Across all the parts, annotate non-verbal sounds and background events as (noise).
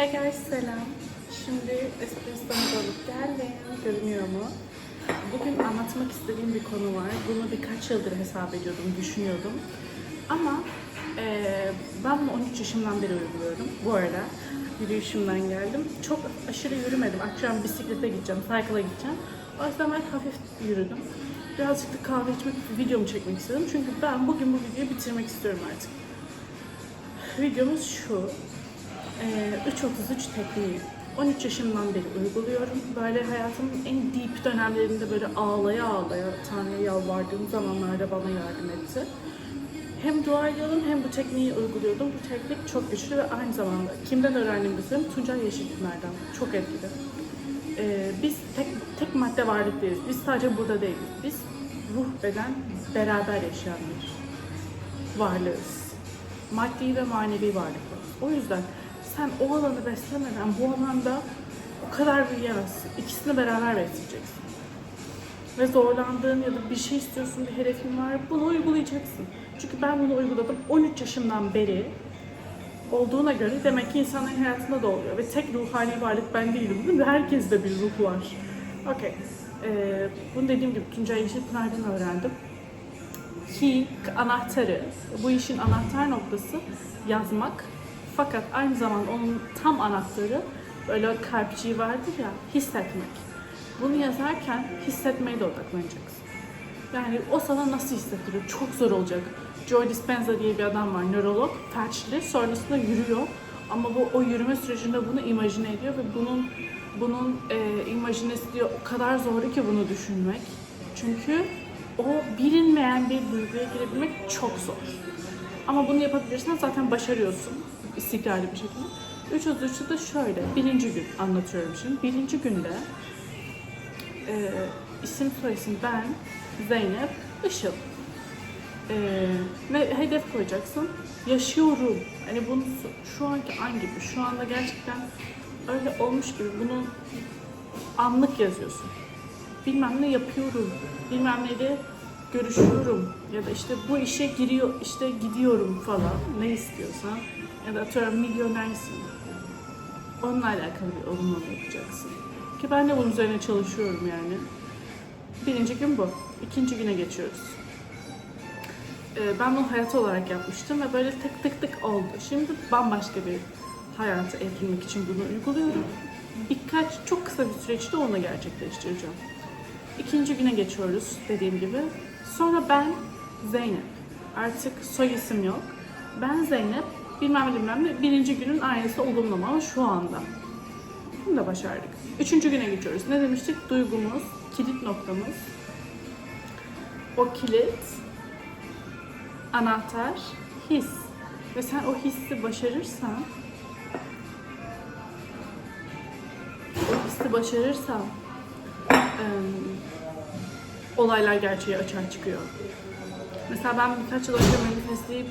Guys selam. Şimdi espresso'mu alıp geldim. Görünüyor mu? Bugün anlatmak istediğim bir konu var. Bunu birkaç yıldır hesap ediyordum, düşünüyordum. Ama eee ben bunu 13 yaşımdan beri uyguluyorum. Bu arada yürüyüşümden geldim. Çok aşırı yürümedim. Akşam bisiklete gideceğim, cycle'a gideceğim. O yüzden ben hafif yürüdüm. Birazcık da kahve içmek, videomu çekmek istedim. Çünkü ben bugün bu videoyu bitirmek istiyorum artık. Videomuz şu. Ee, 333 tekniği 13 yaşımdan beri uyguluyorum. Böyle hayatımın en deep dönemlerinde böyle ağlaya ağlaya Tanrı'ya yalvardığım zamanlarda bana yardım etti. Hem dua ediyordum hem bu tekniği uyguluyordum. Bu teknik çok güçlü ve aynı zamanda kimden öğrendim bizim? Tuncay Yeşilpınar'dan. Çok etkili. Ee, biz tek, tek madde varlık değiliz. Biz sadece burada değiliz. Biz ruh beden beraber yaşayan bir varlığız. Maddi ve manevi varlıklarız. O yüzden sen o alanı beslemeden bu alanda o kadar büyüyemezsin. İkisini beraber besleyeceksin. Ve zorlandığın ya da bir şey istiyorsun, bir hedefin var, bunu uygulayacaksın. Çünkü ben bunu uyguladım 13 yaşımdan beri olduğuna göre demek ki insanların hayatında da oluyor. Ve tek ruhani varlık ben değilim değil mi? Herkeste bir ruh var. Okey. Ee, bunu dediğim gibi Tuncay Yeşilpınar'dan öğrendim ki anahtarı, bu işin anahtar noktası yazmak. Fakat aynı zamanda onun tam anahtarı böyle kalpçiği vardır ya hissetmek. Bunu yazarken hissetmeye de odaklanacaksın. Yani o sana nasıl hissettiriyor? Çok zor olacak. Joe Dispenza diye bir adam var, nörolog, felçli. Sonrasında yürüyor. Ama bu o yürüme sürecinde bunu imajine ediyor ve bunun bunun e, imajinesi diyor o kadar zor ki bunu düşünmek. Çünkü o bilinmeyen bir duyguya girebilmek çok zor. Ama bunu yapabilirsen zaten başarıyorsun istikrarlı bir şekilde. 333'ü de şöyle, birinci gün anlatıyorum şimdi. Birinci günde e, isim soyisim ben Zeynep Işıl. E, ve hedef koyacaksın. Yaşıyorum. Hani bunu şu anki an gibi, şu anda gerçekten öyle olmuş gibi bunu anlık yazıyorsun bilmem ne yapıyorum, bilmem neyle görüşüyorum ya da işte bu işe giriyor, işte gidiyorum falan ne istiyorsan ya da atıyorum milyonersin. Onunla alakalı bir olumlama yapacaksın. Ki ben de bunun üzerine çalışıyorum yani. Birinci gün bu. İkinci güne geçiyoruz. Ee, ben bunu hayat olarak yapmıştım ve böyle tık tık tık oldu. Şimdi bambaşka bir hayatı evrilmek için bunu uyguluyorum. Birkaç, çok kısa bir süreçte onu gerçekleştireceğim. İkinci güne geçiyoruz dediğim gibi. Sonra ben Zeynep. Artık soy isim yok. Ben Zeynep. Bilmem bilmem ne. Birinci günün aynısı olumlama ama şu anda. Bunu da başardık. Üçüncü güne geçiyoruz. Ne demiştik? Duygumuz, kilit noktamız. O kilit, anahtar, his. Ve sen o hissi başarırsan, o hissi başarırsan, em, olaylar gerçeği açığa çıkıyor. Mesela ben birkaç yıl önce manifestleyip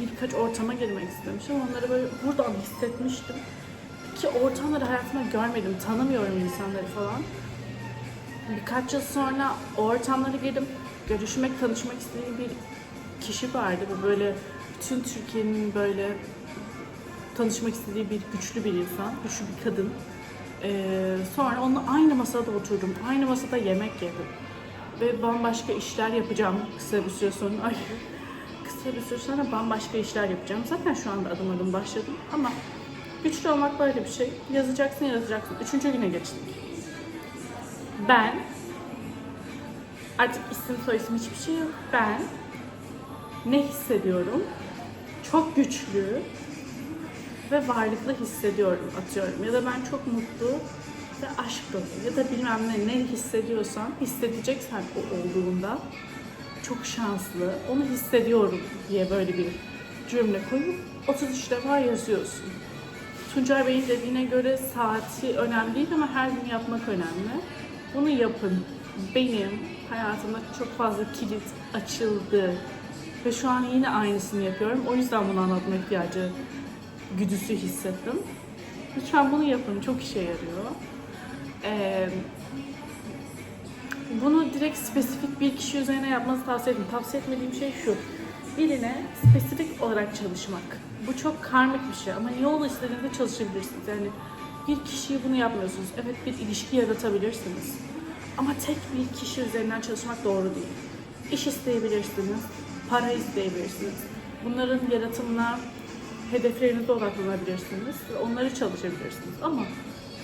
birkaç ortama girmek istemiştim. Onları böyle buradan hissetmiştim. Ki ortamları hayatımda görmedim, tanımıyorum insanları falan. Birkaç yıl sonra o ortamlara girdim. Görüşmek, tanışmak istediğim bir kişi vardı. Bu böyle bütün Türkiye'nin böyle tanışmak istediği bir güçlü bir insan, güçlü bir kadın. Ee, sonra onunla aynı masada oturdum, aynı masada yemek yedim. Ve bambaşka işler yapacağım kısa bir süre sonra. Ay, (laughs) kısa bir süre sonra bambaşka işler yapacağım. Zaten şu anda adım adım başladım ama güçlü olmak böyle bir şey. Yazacaksın, yazacaksın. Üçüncü güne geçtik. Ben, artık isim soyisim hiçbir şey yok. Ben ne hissediyorum? Çok güçlü, ve varlıklı hissediyorum atıyorum. Ya da ben çok mutlu ve aşk dolu ya da bilmem ne ne hissediyorsan hissedeceksen o olduğunda çok şanslı onu hissediyorum diye böyle bir cümle koyup 33 defa yazıyorsun. Tuncay Bey'in dediğine göre saati önemli değil ama her gün yapmak önemli. Bunu yapın. Benim hayatımda çok fazla kilit açıldı. Ve şu an yine aynısını yapıyorum. O yüzden bunu anlatma ihtiyacı güdüsü hissettim. Lütfen bunu yapın. Çok işe yarıyor. Ee, bunu direkt spesifik bir kişi üzerine yapmanızı tavsiye ederim. Tavsiye etmediğim şey şu. Birine spesifik olarak çalışmak. Bu çok karmik bir şey ama yol istediğinizde çalışabilirsiniz. Yani bir kişiye bunu yapmıyorsunuz. Evet bir ilişki yaratabilirsiniz. Ama tek bir kişi üzerinden çalışmak doğru değil. İş isteyebilirsiniz, para isteyebilirsiniz. Bunların yaratımına, hedeflerinize odaklanabilirsiniz onları çalışabilirsiniz. Ama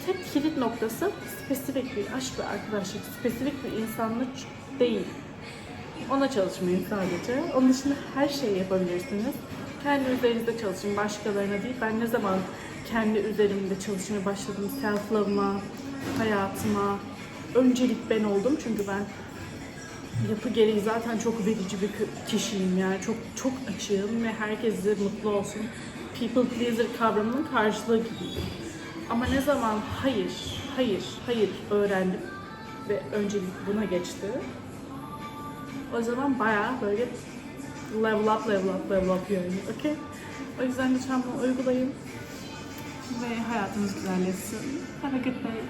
tek kilit noktası spesifik bir aşk ve arkadaşlık, spesifik bir insanlık değil. Ona çalışmayın sadece. Onun dışında her şeyi yapabilirsiniz. Kendi üzerinizde çalışın, başkalarına değil. Ben ne zaman kendi üzerimde çalışmaya başladım, self-love'ıma, hayatıma, öncelik ben oldum. Çünkü ben yapı gereği zaten çok verici bir kişiyim yani çok çok açığım ve herkes de mutlu olsun. People pleaser kavramının karşılığı gibiyim. Ama ne zaman hayır, hayır, hayır öğrendim ve öncelik buna geçti. O zaman bayağı böyle level up, level up, level up yani. Okay? O yüzden lütfen bunu uygulayın ve hayatınız güzelleşsin. Have a good day.